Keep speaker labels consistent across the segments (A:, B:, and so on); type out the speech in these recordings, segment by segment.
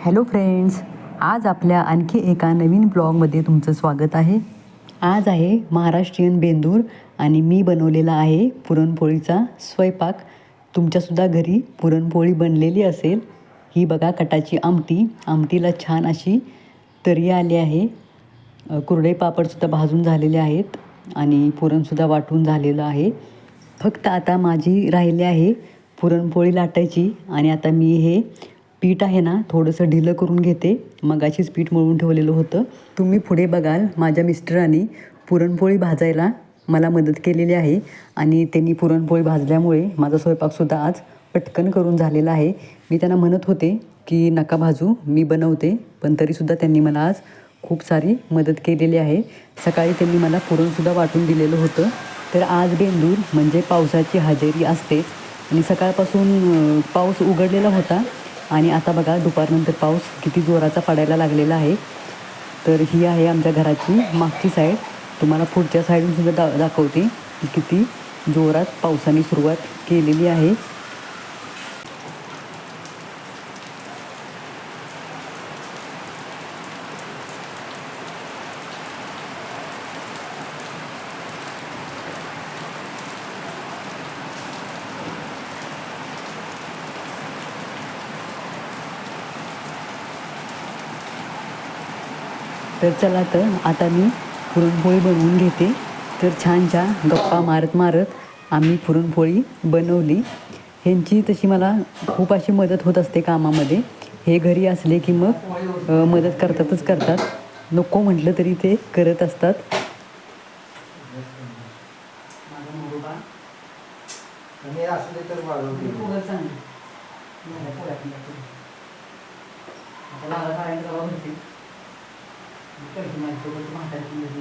A: Hello friends आज आपल्या आणखी एका नवीन ब्लॉगमध्ये तुमचं स्वागत आहे. आज आहे महाराष्ट्रीयन बेंदूर आणि मी बनवलेला आहे पुरणपोळीचा स्वयंपाक. तुमच्यासुद्धा घरी पुरणपोळी बनलेली असेल. ही बघा कटाची आमटी. आमटीला छान अशी तरी आली आहे. कुरडे पापडसुद्धा भाजून झालेले आहेत आणि पुरणसुद्धा वाटून झालेलं आहे. फक्त आता माझी राहिली आहे पुरणपोळी लाटायची आणि आता मी हे पीठ आहे ना थोडंसं ढिलं करून घेते. मगाशीच पीठ मळून ठेवलेलं होतं. तुम्ही पुढे बघाल माझ्या मिस्टरांनी पुरणपोळी भाजायला मला मदत केलेली आहे. आणि त्यांनी पुरणपोळी भाजल्यामुळे माझा स्वयंपाकसुद्धा आज पटकन करून झालेला आहे. मी त्यांना म्हणत होते की नका भाजू मी बनवते. पण तरीसुद्धा त्यांनी मला आज खूप सारी मदत केलेली आहे. सकाळी त्यांनी मला पुरणसुद्धा वाटून दिलेलं होतं. तर आज बेंदूर म्हणजे पावसाची हजेरी असतेच. आणि सकाळपासून पाऊस उघडलेला होता. आणि आता बघा दुपारनंतर पाऊस किती जोराचा पडायला लागलेला आहे. तर ही आहे आमच्या घराची मागची साईड तुम्हाला पुढच्या साईडूनसुद्धा दा दाखवते किती जोरात पावसाने सुरुवात केलेली आहे. तर चला तर आता मी पुरणपोळी बनवून घेते. तर छानच्या गप्पा मारत मारत आम्ही पुरणपोळी बनवली. ह्यांची तशी मला खूप अशी मदत होत असते कामामध्ये. हे घरी असले की मग मदत करतातच करतात. नको म्हटलं तरी ते करत असतात.
B: മരിച്ചോട്ട് മാറ്റാറ്റുന്നത്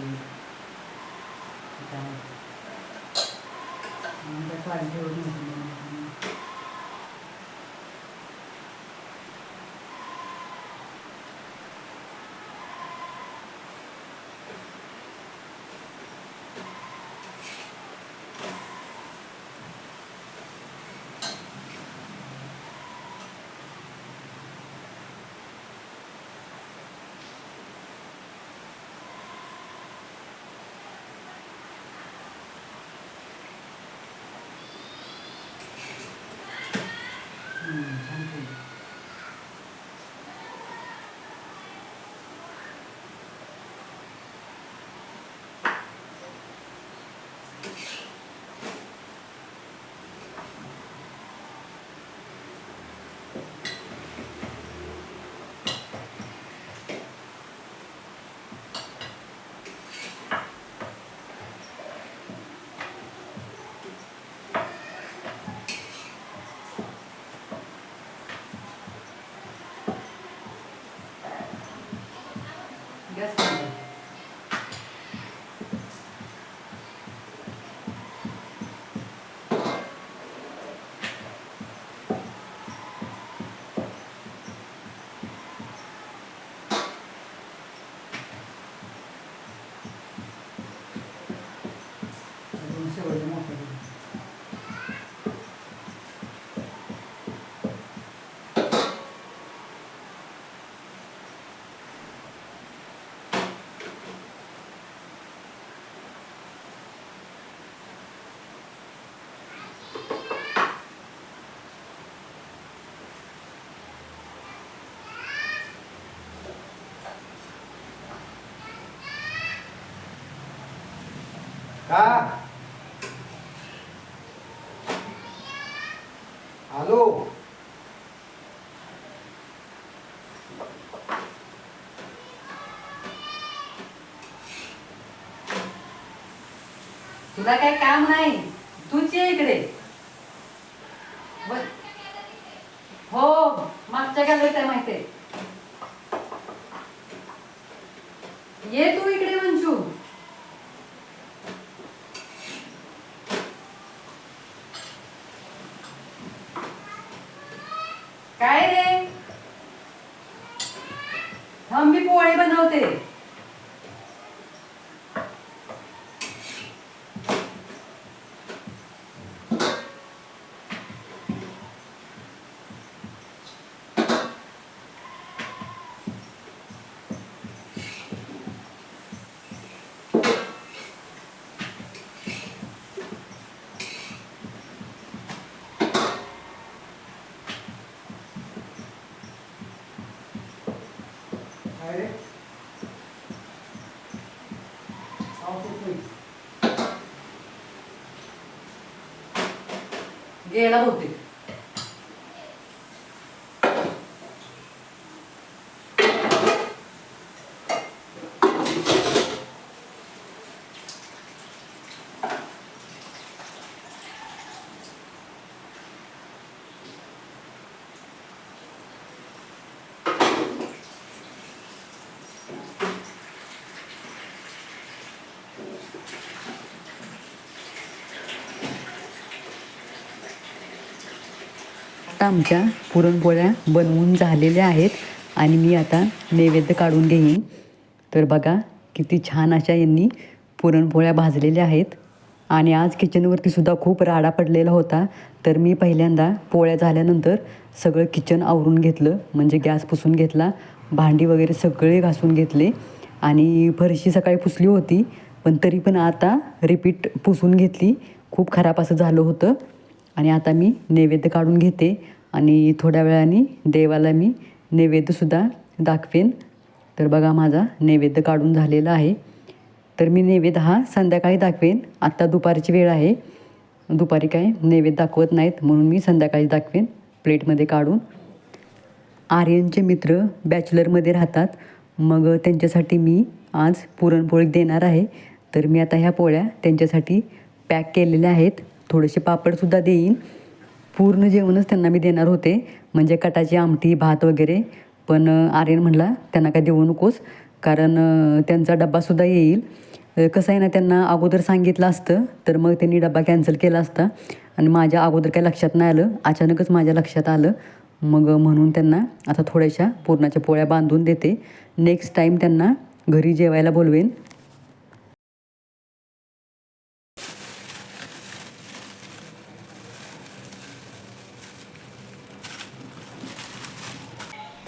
B: അതിന്റെ കാലിന്റെ ഒരു आणि असले तर वाढवते का? हॅलो
A: तुला काय काम नाही? तूच ये इकडे. बस हो मागच्या गॅलरीत आहे माहितीये ये तू इकडे. काय रे? थांबी पोळी बनवते
B: काय रे
A: गेला होते आता आमच्या पुरणपोळ्या बनवून झालेल्या आहेत आणि मी आता नैवेद्य काढून घेईन. तर बघा किती छान अशा यांनी पुरणपोळ्या भाजलेल्या आहेत. आणि आज किचनवरती सुद्धा खूप राडा पडलेला होता. तर मी पहिल्यांदा पोळ्या झाल्यानंतर सगळं किचन आवरून घेतलं. म्हणजे गॅस पुसून घेतला भांडी वगैरे सगळे घासून घेतले. आणि फरशी सकाळी पुसली होती पण तरी पण आता रिपीट पुसून घेतली. खूप खराब असं झालं होतं. आणि आता मी नैवेद्य काढून घेते आणि थोड्या वेळाने देवाला मी नैवेद्यसुद्धा दाखवेन. तर बघा माझा नैवेद्य काढून झालेला आहे. तर मी नैवेद्य हा संध्याकाळी दाखवेन. आत्ता दुपारची वेळ आहे. दुपारी काय नैवेद्य दाखवत नाहीत म्हणून मी संध्याकाळी दाखवेन प्लेटमध्ये काढून. आर्यनचे मित्र बॅचलरमध्ये राहतात. मग त्यांच्यासाठी मी आज पुरणपोळी देणार आहे. तर मी आता ह्या पोळ्या त्यांच्यासाठी पॅक केलेल्या आहेत. थोडेसे पापडसुद्धा देईन. पूर्ण जेवणच त्यांना मी देणार होते. म्हणजे कटाची आमटी भात वगैरे. पण आर्यन म्हणला त्यांना काय देऊ नकोस. कारण त्यांचा डब्बासुद्धा येईल. कसं आहे ना त्यांना अगोदर सांगितलं असतं. तर मग त्यांनी डब्बा कॅन्सल केला असता. आणि माझ्या अगोदर काय लक्षात नाही आलं. अचानकच माझ्या लक्षात आलं. मग म्हणून त्यांना आता थोड्याशा पुरणाच्या पोळ्या बांधून देते. नेक्स्ट टाईम त्यांना घरी जेवायला बोलवेन.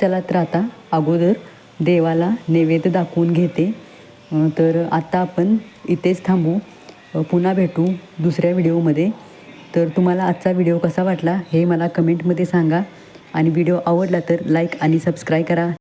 A: चला तर आता अगोदर देवाला नैवेद्य दाखवून घेते. तर आता आपण इथेच थांबू. पुन्हा भेटू दुसऱ्या व्हिडिओमध्ये. तर तुम्हाला आजचा व्हिडिओ कसा वाटला हे मला कमेंटमध्ये सांगा. आणि व्हिडिओ आवडला तर लाईक आणि सबस्क्राईब करा.